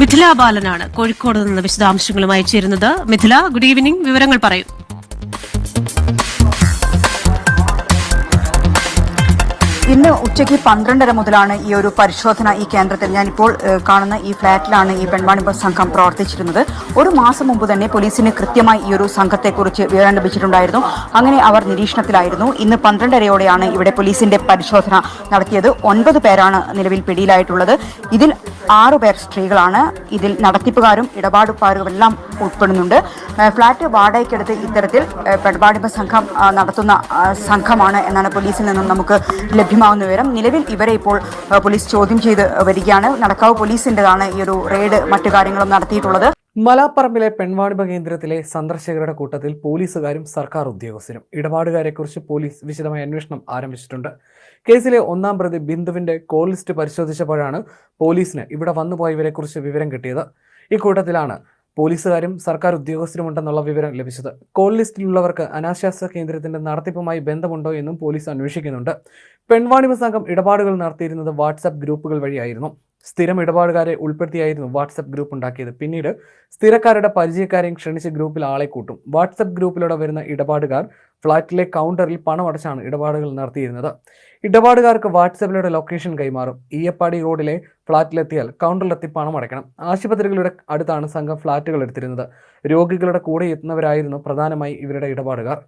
മിഥില ബാലനാണ് കോഴിക്കോട് നിന്ന് വിശദാംശങ്ങളുമായി ചേരുന്നത്. മിഥില ഗുഡ് ഈവനിംഗ് വിവരങ്ങൾ പറയൂ. ഇന്ന് ഉച്ചയ്ക്ക് പന്ത്രണ്ടര മുതലാണ് ഈ ഒരു പരിശോധന ഈ കേന്ദ്രത്തിൽ. ഞാനിപ്പോൾ കാണുന്ന ഈ ഫ്ളാറ്റിലാണ് ഈ പെൺവാണിഭ സംഘം പ്രവർത്തിച്ചിരുന്നത്. ഒരു മാസം മുമ്പ് തന്നെ പോലീസിന് കൃത്യമായി ഈ ഒരു സംഘത്തെക്കുറിച്ച് വിവരം ലഭിച്ചിട്ടുണ്ടായിരുന്നു. അങ്ങനെ അവർ നിരീക്ഷണത്തിലായിരുന്നു. ഇന്ന് പന്ത്രണ്ടരയോടെയാണ് ഇവിടെ പോലീസിന്റെ പരിശോധന നടത്തിയത്. ഒൻപത് പേരാണ് നിലവിൽ പിടിയിലായിട്ടുള്ളത്. ഇതിൽ ആറു പേർ സ്ത്രീകളാണ്. ഇതിൽ നടത്തിപ്പുകാരും ഇടപാടുകാരും എല്ലാം ഉൾപ്പെടുന്നുണ്ട്. ഫ്ളാറ്റ് വാടകയ്ക്കെടുത്ത് ഇത്തരത്തിൽ പെൺവാണിഭ സംഘം നടത്തുന്ന സംഘമാണ് എന്നാണ് പോലീസിൽ നിന്നും നമുക്ക് ലഭ്യമാകുന്ന വിവരം നിലവിൽ ഇവരെ ഇപ്പോൾ പോലീസ് ചോദ്യം ചെയ്ത് വരികയാണ്. നടക്കാവ് പോലീസിന്റെതാണ് ഈ ഒരു റെയ്ഡ് മറ്റു കാര്യങ്ങളും നടത്തിയിട്ടുള്ളത്. മലാപ്പറമ്പിലെ പെൺവാണിഭ കേന്ദ്രത്തിലെ സന്ദർശകരുടെ കൂട്ടത്തിൽ പോലീസുകാരും സർക്കാർ ഉദ്യോഗസ്ഥരും. ഇടപാടുകാരെക്കുറിച്ച് പോലീസ് വിശദമായ അന്വേഷണം ആരംഭിച്ചിട്ടുണ്ട്. കേസിലെ ഒന്നാം പ്രതി ബിന്ദുവിന്റെ കോൾ ലിസ്റ്റ് പരിശോധിച്ചപ്പോഴാണ് പോലീസിന് ഇവിടെ വന്നുപോയവരെക്കുറിച്ച് വിവരം കിട്ടിയത്. ഇക്കൂട്ടത്തിലാണ് പോലീസുകാരും സർക്കാർ ഉദ്യോഗസ്ഥരുമുണ്ടെന്നുള്ള വിവരം ലഭിച്ചത്. കോൾ ലിസ്റ്റിലുള്ളവർക്ക് അനാശാസ്ത്ര കേന്ദ്രത്തിന്റെ നടത്തിപ്പുമായി ബന്ധമുണ്ടോ എന്നും പോലീസ് അന്വേഷിക്കുന്നുണ്ട്. പെൺവാണിഭ സംഘം ഇടപാടുകൾ നടത്തിയിരുന്നത് വാട്സാപ്പ് ഗ്രൂപ്പുകൾ വഴിയായിരുന്നു. സ്ഥിരം ഇടപാടുകാരെ ഉൾപ്പെടുത്തിയായിരുന്നു വാട്സപ്പ് ഗ്രൂപ്പ് ഉണ്ടാക്കിയത്. പിന്നീട് സ്ഥിരക്കാരുടെ പരിചയക്കാരെയും ക്ഷണിച്ച് ഗ്രൂപ്പിൽ ആളെ കൂട്ടും. വാട്സപ്പ് ഗ്രൂപ്പിലൂടെ വരുന്ന ഇടപാടുകാർ ഫ്ളാറ്റിലെ കൗണ്ടറിൽ പണമടച്ചാണ് ഇടപാടുകൾ നടത്തിയിരുന്നത്. ഇടപാടുകാർക്ക് വാട്സപ്പിലൂടെ ലൊക്കേഷൻ കൈമാറും. ഈയപ്പാടി റോഡിലെ ഫ്ളാറ്റിലെത്തിയാൽ കൗണ്ടറിലെത്തി പണം അടയ്ക്കണം. ആശുപത്രികളുടെ അടുത്താണ് സംഘം ഫ്ളാറ്റുകൾ എടുത്തിരുന്നത്. രോഗികളുടെ കൂടെ എത്തുന്നവരായിരുന്നു പ്രധാനമായി ഇവരുടെ ഇടപാടുകാർ.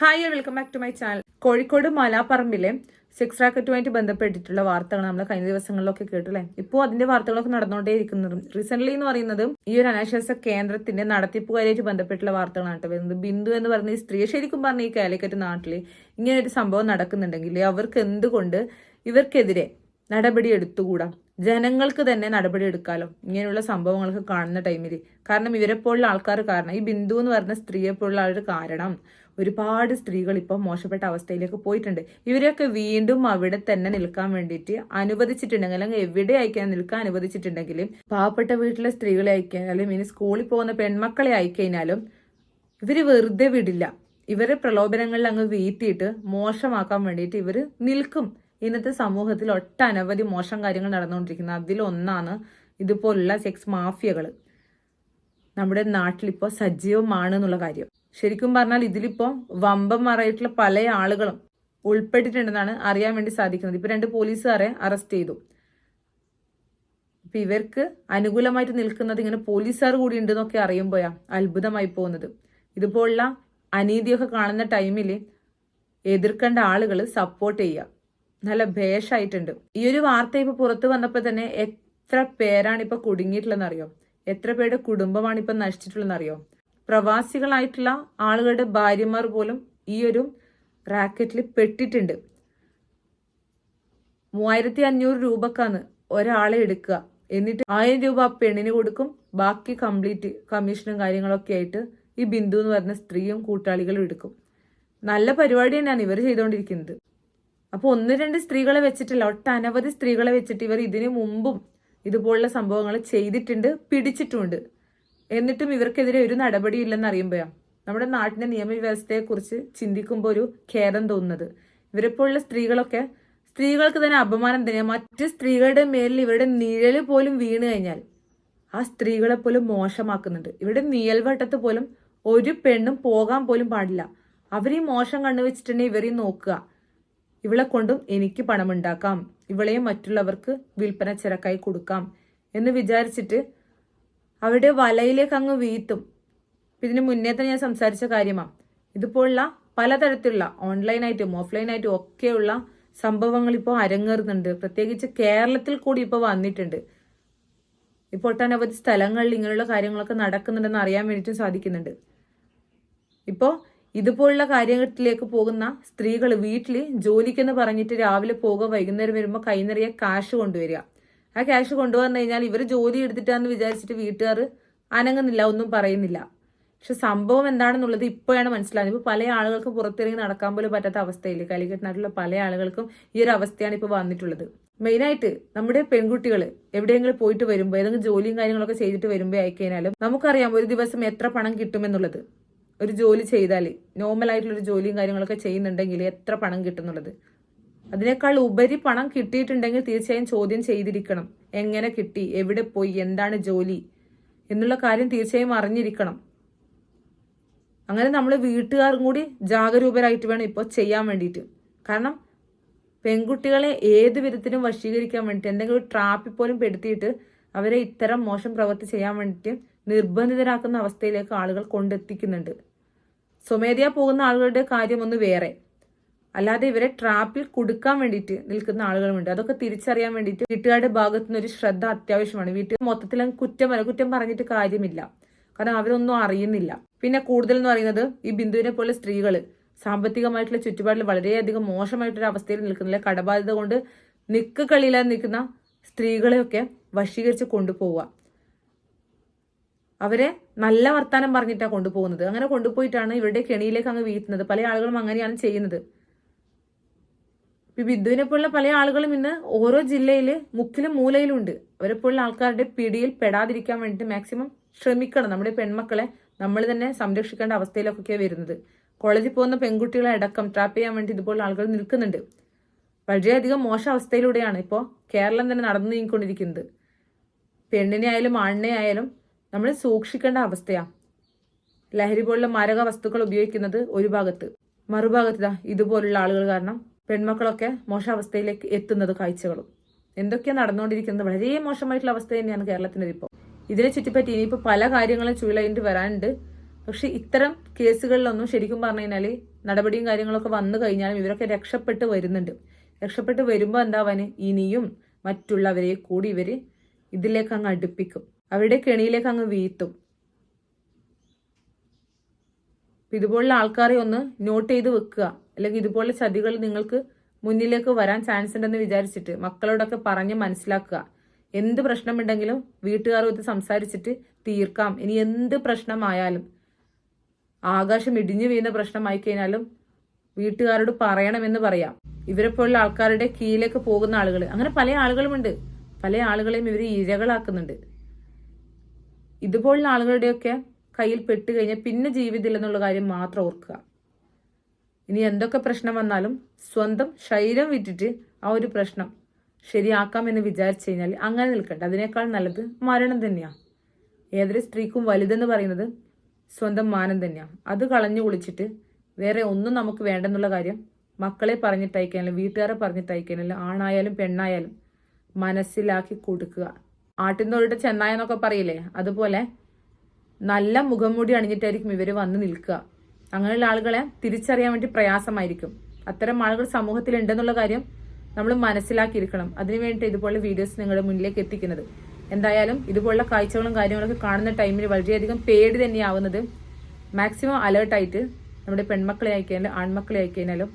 Hi welcome back to my channel Kozhikode മലാപ്പറമ്പിലെ sex റാക്കറ്റുമായിട്ട് ബന്ധപ്പെട്ടിട്ടുള്ള വാർത്തകൾ നമ്മൾ കഴിഞ്ഞ ദിവസങ്ങളിലൊക്കെ കേട്ടില്ലേ? ഇപ്പോൾ അതിന്റെ വാർത്തകളൊക്കെ നടന്നുകൊണ്ടേ ഇരിക്കുന്നത്. റീസെന്റ് എന്ന് പറയുന്നത് ഈ ഒരു അനാശ്വാസ കേന്ദ്രത്തിന്റെ നടത്തിപ്പുകാരായിട്ട് ബന്ധപ്പെട്ടുള്ള വാർത്തകളാണ് വരുന്നത്. ബിന്ദു എന്ന് പറഞ്ഞ ഈ സ്ത്രീ ശരിക്കും പറഞ്ഞ ഈ കാലിക്കറ്റ് നാട്ടിൽ ഇങ്ങനെ ഒരു സംഭവം നടക്കുന്നുണ്ടെങ്കിൽ അവർക്ക് എന്തുകൊണ്ട് ഇവർക്കെതിരെ നടപടി എടുത്തുകൂടാ ജനങ്ങൾക്ക് തന്നെ നടപടി എടുക്കാലോ ഇങ്ങനെയുള്ള സംഭവങ്ങൾക്ക് കാണുന്ന ടൈമിൽ കാരണം ഇവരെപ്പോലുള്ള ആൾക്കാർ കാരണം ഈ ബിന്ദു എന്ന് പറഞ്ഞ സ്ത്രീയെപ്പോലുള്ള ഒരു കാരണം. ഒരുപാട് സ്ത്രീകൾ ഇപ്പം മോശപ്പെട്ട അവസ്ഥയിലേക്ക് പോയിട്ടുണ്ട്. ഇവരെയൊക്കെ വീണ്ടും അവിടെ തന്നെ നിൽക്കാൻ വേണ്ടിയിട്ട് അനുവദിച്ചിട്ടുണ്ടെങ്കിൽ അല്ലെങ്കിൽ എവിടെ അയക്കാൻ നിൽക്കാൻ അനുവദിച്ചിട്ടുണ്ടെങ്കിലും പാവപ്പെട്ട വീട്ടിലെ സ്ത്രീകളെ അയക്കാനും ഇനി സ്കൂളിൽ പോകുന്ന പെൺമക്കളെ അയക്കഴിഞ്ഞാലും ഇവർ വെറുതെ വിടില്ല. ഇവരെ പ്രലോഭനങ്ങളിൽ അങ്ങ് വീഴ്ത്തിയിട്ട് മോശമാക്കാൻ വേണ്ടിയിട്ട് ഇവർ നിൽക്കും. ഇന്നത്തെ സമൂഹത്തിൽ ഒട്ടനവധി മോശം കാര്യങ്ങൾ നടന്നുകൊണ്ടിരിക്കുന്നത്. അതിലൊന്നാണ് ഇതുപോലുള്ള സെക്സ് മാഫിയകൾ നമ്മുടെ നാട്ടിലിപ്പോൾ സജീവമാണ് എന്നുള്ള കാര്യം. ശരിക്കും പറഞ്ഞാൽ ഇതിലിപ്പോൾ വമ്പന്മാരായിട്ടുള്ള പല ആളുകളും ഉൾപ്പെട്ടിട്ടുണ്ടെന്നാണ് അറിയാൻ വേണ്ടി സാധിക്കുന്നത്. ഇപ്പൊ രണ്ട് പോലീസുകാരെ അറസ്റ്റ് ചെയ്തു. അപ്പൊ ഇവർക്ക് അനുകൂലമായിട്ട് നിൽക്കുന്നത് ഇങ്ങനെ പോലീസുകാർ കൂടി ഉണ്ടെന്നൊക്കെ അറിയുമ്പോയാ അത്ഭുതമായി പോകുന്നത്. ഇതുപോലുള്ള അനീതിയൊക്കെ കാണുന്ന ടൈമിൽ എതിർക്കേണ്ട ആളുകൾ സപ്പോർട്ട് ചെയ്യുക. നല്ല ഭേഷായിട്ടുണ്ട്. ഈ ഒരു വാർത്ത ഇപ്പൊ പുറത്തു വന്നപ്പോൾ തന്നെ എത്ര പേരാണ് ഇപ്പൊ കുടുങ്ങിയിട്ടുള്ളതെന്ന് അറിയോ എത്ര പേരുടെ കുടുംബമാണ് ഇപ്പൊ നശിച്ചിട്ടുള്ളതെന്ന് അറിയോ പ്രവാസികളായിട്ടുള്ള ആളുകളുടെ ഭാര്യമാർ പോലും ഈ ഒരു റാക്കറ്റിൽ പെട്ടിട്ടുണ്ട്. മൂവായിരത്തി അഞ്ഞൂറ് രൂപക്കാണ് ഒരാളെ എടുക്കുക. എന്നിട്ട് ആയിരം രൂപ ആ പെണ്ണിന് കൊടുക്കും. ബാക്കി കംപ്ലീറ്റ് കമ്മീഷനും കാര്യങ്ങളൊക്കെ ആയിട്ട് ഈ ബിന്ദു എന്ന് പറഞ്ഞ സ്ത്രീയും കൂട്ടാളികളും എടുക്കും. നല്ല പരിപാടി തന്നെയാണ് ഇവർ ചെയ്തുകൊണ്ടിരിക്കുന്നത് അപ്പോൾ ഒന്ന് രണ്ട് സ്ത്രീകളെ വെച്ചിട്ടില്ല. ഒട്ടനവധി സ്ത്രീകളെ വെച്ചിട്ട് ഇവർ ഇതിനു മുമ്പും ഇതുപോലുള്ള സംഭവങ്ങൾ ചെയ്തിട്ടുണ്ട് പിടിച്ചിട്ടുമുണ്ട് എന്നിട്ടും ഇവർക്കെതിരെ ഒരു നടപടിയും ഇല്ലെന്ന് അറിയുമ്പോഴാണ് നമ്മുടെ നാട്ടിന്റെ നിയമവ്യവസ്ഥയെക്കുറിച്ച് ചിന്തിക്കുമ്പോൾ ഒരു ഖേദം തോന്നുന്നത്. ഇവരെപ്പോലുള്ള സ്ത്രീകളൊക്കെ സ്ത്രീകൾക്ക് തന്നെ അപമാനം തന്നെയാണ് മറ്റ് സ്ത്രീകളുടെ മേലിൽ ഇവരുടെ നിഴൽ പോലും വീണ് കഴിഞ്ഞാൽ ആ സ്ത്രീകളെ പോലും മോശമാക്കുന്നുണ്ട്. ഇവരുടെ നിയൽവട്ടത്ത് പോലും ഒരു പെണ്ണും പോകാൻ പോലും പാടില്ല. അവർ മോശം കണ്ണു വെച്ചിട്ടുണ്ടെങ്കിൽ ഇവരെയും നോക്കുക. ഇവളെ കൊണ്ടും എനിക്ക് പണമുണ്ടാക്കാം. ഇവളെയും മറ്റുള്ളവർക്ക് വിൽപ്പന ചിരക്കായി കൊടുക്കാം എന്ന് വിചാരിച്ചിട്ട് അവരുടെ വലയിലേക്ക് അങ്ങ് ഇപ്പൊ ഇതിന് മുന്നേ തന്നെ ഞാൻ സംസാരിച്ച കാര്യമാണ് ഇതുപോലുള്ള പലതരത്തിലുള്ള ഓൺലൈനായിട്ടും ഓഫ്ലൈനായിട്ടും ഒക്കെയുള്ള സംഭവങ്ങൾ ഇപ്പോൾ അരങ്ങേറുന്നുണ്ട്. പ്രത്യേകിച്ച് കേരളത്തിൽ കൂടി ഇപ്പോൾ വന്നിട്ടുണ്ട്. ഇപ്പോൾ ഒട്ടനവധി സ്ഥലങ്ങളിൽ ഇങ്ങനെയുള്ള കാര്യങ്ങളൊക്കെ നടക്കുന്നുണ്ടെന്ന് അറിയാൻ വേണ്ടിയിട്ടും സാധിക്കുന്നുണ്ട്. ഇപ്പോൾ ഇതുപോലുള്ള കാര്യങ്ങളിലേക്ക് പോകുന്ന സ്ത്രീകൾ വീട്ടിൽ ജോലിക്കെന്ന് പറഞ്ഞിട്ട് രാവിലെ പോകുക വൈകുന്നേരം വരുമ്പോൾ കൈ നിറയെ കാശ് കൊണ്ടുവരിക. ആ ക്യാഷ് കൊണ്ടുവന്നു കഴിഞ്ഞാൽ ഇവർ ജോലി എടുത്തിട്ടാന്ന് വിചാരിച്ചിട്ട് വീട്ടുകാർ അനങ്ങുന്നില്ല ഒന്നും പറയുന്നില്ല. പക്ഷെ സംഭവം എന്താണെന്നുള്ളത് ഇപ്പോഴാണ് മനസ്സിലാകുന്നത്. ഇപ്പോൾ പല ആളുകൾക്കും പുറത്തിറങ്ങി നടക്കാൻ പോലും പറ്റാത്ത അവസ്ഥയിൽ കാലിക്കറ്റ് നാട്ടിലുള്ള പല ആളുകൾക്കും ഈ ഒരു അവസ്ഥയാണ് ഇപ്പോൾ വന്നിട്ടുള്ളത്. മെയിനായിട്ട് നമ്മുടെ പെൺകുട്ടികൾ എവിടെയെങ്കിലും പോയിട്ട് വരുമ്പോൾ ഏതെങ്കിലും ജോലിയും കാര്യങ്ങളൊക്കെ ചെയ്തിട്ട് വരുമ്പോൾ ആയിക്കഴിഞ്ഞാലും നമുക്കറിയാം ഒരു ദിവസം എത്ര പണം കിട്ടുമെന്നുള്ളത് ഒരു ജോലി ചെയ്താൽ ഒരു ജോലിയും കാര്യങ്ങളൊക്കെ ചെയ്യുന്നുണ്ടെങ്കിൽ എത്ര പണം കിട്ടുന്നുള്ളത് അതിനേക്കാൾ ഉപരി പണം കിട്ടിയിട്ടുണ്ടെങ്കിൽ തീർച്ചയായും ചോദ്യം ചെയ്തിരിക്കണം. എങ്ങനെ കിട്ടി? എവിടെ പോയി? എന്താണ് ജോലി? എന്നുള്ള കാര്യം തീർച്ചയായും അറിഞ്ഞിരിക്കണം. അങ്ങനെ നമ്മൾ വീട്ടുകാരും കൂടി ജാഗരൂകരായിട്ട് വേണം ഇപ്പോൾ ചെയ്യാൻ വേണ്ടിയിട്ട്. കാരണം പെൺകുട്ടികളെ ഏത് വിധത്തിലും വശീകരിക്കാൻ വേണ്ടിയിട്ട് എന്തെങ്കിലും ട്രാപ്പിൽ പോലും പെടുത്തിയിട്ട് അവരെ ഇത്തരം മോശം പ്രവൃത്തി ചെയ്യാൻ വേണ്ടിയിട്ട് നിർബന്ധിതരാക്കുന്ന അവസ്ഥയിലേക്ക് ആളുകൾ കൊണ്ടെത്തിക്കുന്നുണ്ട്. സ്വമേധയാ പോകുന്ന ആളുകളുടെ കാര്യം ഒന്ന് വേറെ. അല്ലാതെ ഇവരെ ട്രാപ്പിൽ കൊടുക്കാൻ വേണ്ടിയിട്ട് നിൽക്കുന്ന ആളുകളുമുണ്ട്. അതൊക്കെ തിരിച്ചറിയാൻ വേണ്ടിയിട്ട് വീട്ടുകാരുടെ ഭാഗത്തു നിന്ന് ഒരു ശ്രദ്ധ അത്യാവശ്യമാണ്. വീട്ടിൽ മൊത്തത്തിൽ കുറ്റം കുറ്റമല്ല കുറ്റം പറഞ്ഞിട്ട് കാര്യമില്ല. കാരണം അവരൊന്നും അറിയുന്നില്ല. പിന്നെ കൂടുതൽ എന്ന് പറയുന്നത് ഈ ബിന്ദുവിനെ പോലെ സ്ത്രീകൾ സാമ്പത്തികമായിട്ടുള്ള ചുറ്റുപാടിൽ വളരെയധികം മോശമായിട്ടൊരു അവസ്ഥയിൽ നിൽക്കുന്നില്ല. കടബാധ്യത കൊണ്ട് നിക്ക് കളിയിലാൻ നിൽക്കുന്ന സ്ത്രീകളെയൊക്കെ വശീകരിച്ച് കൊണ്ടുപോവുക. അവരെ നല്ല വർത്തമാനം പറഞ്ഞിട്ടാണ് കൊണ്ടുപോകുന്നത്. അങ്ങനെ കൊണ്ടുപോയിട്ടാണ് ഇവരുടെ കെണിയിലേക്ക് അങ്ങ് വീഴ്ത്തുന്നത് പല ആളുകളും അങ്ങനെയാണ് ചെയ്യുന്നത്. ബിന്ദുവിനെ പോലുള്ള പല ആളുകളും ഇന്ന് ഓരോ ജില്ലയിൽ മുക്കിലും മൂലയിലും ഉണ്ട് അവരെ പോലുള്ള ആൾക്കാരുടെ പിടിയിൽ പെടാതിരിക്കാൻ വേണ്ടിയിട്ട് മാക്സിമം ശ്രമിക്കണം. നമ്മുടെ പെൺമക്കളെ നമ്മൾ തന്നെ സംരക്ഷിക്കേണ്ട അവസ്ഥയിലൊക്കെ വരുന്നത്. കോളേജിൽ പോകുന്ന പെൺകുട്ടികളെ അടക്കം ട്രാപ്പ് ചെയ്യാൻ വേണ്ടി ഇതുപോലുള്ള ആളുകൾ നിൽക്കുന്നുണ്ട്. വളരെയധികം മോശ അവസ്ഥയിലൂടെയാണ് ഇപ്പോൾ കേരളം തന്നെ നടന്നു നീങ്ങിക്കൊണ്ടിരിക്കുന്നത്. പെണ്ണിനെ ആയാലും ആണിനെ ആയാലും നമ്മൾ സൂക്ഷിക്കേണ്ട അവസ്ഥയാണ് ലഹരി പോലുള്ള മാരക വസ്തുക്കൾ ഉപയോഗിക്കുന്നത് ഒരു ഭാഗത്ത്. മറുഭാഗത്ത് ഇതുപോലുള്ള ആളുകൾ കാരണം പെൺമക്കളൊക്കെ മോശാവസ്ഥയിലേക്ക് എത്തുന്നത് കാഴ്ചകളും. എന്തൊക്കെയാണ് നടന്നുകൊണ്ടിരിക്കുന്നത്? വളരെ മോശമായിട്ടുള്ള അവസ്ഥ തന്നെയാണ് കേരളത്തിന്റെ ഇപ്പോൾ ഇതിനെ ചുറ്റിപ്പറ്റി ഇനിയിപ്പോൾ പല കാര്യങ്ങളും ചുഴലായിട്ട് വരാനുണ്ട്. പക്ഷെ ഇത്തരം കേസുകളിലൊന്നും ശരിക്കും പറഞ്ഞു കഴിഞ്ഞാൽ നടപടിയും കാര്യങ്ങളൊക്കെ വന്നു കഴിഞ്ഞാലും ഇവരൊക്കെ രക്ഷപ്പെട്ട് വരുന്നുണ്ട്. രക്ഷപ്പെട്ട് വരുമ്പോൾ എന്താവാന് ഇനിയും മറ്റുള്ളവരെ കൂടി ഇവർ ഇതിലേക്ക് അങ്ങ് അടുപ്പിക്കും. അവരുടെ കെണിയിലേക്ക് അങ്ങ് വീഴ്ത്തും. ഇതുപോലുള്ള ആൾക്കാരെ ഒന്ന് നോട്ട് ചെയ്ത് വെക്കുക. അല്ലെങ്കിൽ ഇതുപോലെ ചതികൾ നിങ്ങൾക്ക് മുന്നിലേക്ക് വരാൻ ചാൻസ് ഉണ്ടെന്ന് വിചാരിച്ചിട്ട് മക്കളോടൊക്കെ പറഞ്ഞ് മനസ്സിലാക്കുക. എന്ത് പ്രശ്നമുണ്ടെങ്കിലും വീട്ടുകാരുമായിട്ട് സംസാരിച്ചിട്ട് തീർക്കാം. ഇനി എന്ത് പ്രശ്നമായാലും ആകാശം ഇടിഞ്ഞു വീഴുന്ന പ്രശ്നമായി കഴിഞ്ഞാലും വീട്ടുകാരോട് പറയണമെന്ന് പറയാം. ഇവരെ പോലുള്ള ആൾക്കാരുടെ കീഴിലേക്ക് പോകുന്ന ആളുകൾ അങ്ങനെ പല ആളുകളുമുണ്ട്. പല ആളുകളെയും ഇവർ ഇരകളാക്കുന്നുണ്ട്. ഇതുപോലുള്ള ആളുകളുടെയൊക്കെ കയ്യിൽ പെട്ട് കഴിഞ്ഞാൽ പിന്നെ ജീവിതമില്ലെന്നുള്ള കാര്യം മാത്രം ഓർക്കുക. ഇനി എന്തൊക്കെ പ്രശ്നം വന്നാലും സ്വന്തം ശരീരം വിറ്റിട്ട് ആ ഒരു പ്രശ്നം ശരിയാക്കാം എന്ന് വിചാരിച്ചു കഴിഞ്ഞാൽ അങ്ങനെ നിൽക്കണ്ട അതിനേക്കാൾ നല്ലത് മരണം തന്നെയാണ് ഏതൊരു സ്ത്രീക്കും വലുതെന്ന് പറയുന്നത് സ്വന്തം മാനം തന്നെയാണ് അത് കളഞ്ഞു കുളിച്ചിട്ട് വേറെ ഒന്നും നമുക്ക് വേണ്ടെന്നുള്ള കാര്യം മക്കളെ പറഞ്ഞിട്ടയക്കാനല്ല വീട്ടുകാരെ പറഞ്ഞിട്ടയക്കാനല്ല ആണായാലും പെണ്ണായാലും മനസ്സിലാക്കി കൊടുക്കുക. ആട്ടിൻതോഴിയുടെ ചെന്നായ എന്നൊക്കെ പറയില്ലേ? അതുപോലെ നല്ല മുഖംമൂടി അണിഞ്ഞിട്ടായിരിക്കും ഇവർ വന്ന് നിൽക്കുക. അങ്ങനെയുള്ള ആളുകളെ തിരിച്ചറിയാൻ വേണ്ടി പ്രയാസമായിരിക്കും. അത്തരം ആളുകൾ സമൂഹത്തിൽ ഉണ്ടെന്നുള്ള കാര്യം നമ്മൾ മനസ്സിലാക്കിയിരിക്കണം. അതിനുവേണ്ടി ഇതുപോലെ വീഡിയോസ് നിങ്ങളുടെ മുന്നിലേക്ക് എത്തിക്കുന്നത്. എന്തായാലും ഇതുപോലുള്ള കാഴ്ചകളും കാര്യങ്ങളൊക്കെ കാണുന്ന ടൈമിൽ വളരെയധികം പേടി തന്നെയാവുന്നത് മാക്സിമം അലേർട്ടായിട്ട് നമ്മുടെ പെൺമക്കളെ ആയിക്കഴിഞ്ഞാലും ആൺമക്കളെ ആയിക്കഴിഞ്ഞാലും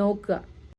നോക്കുക.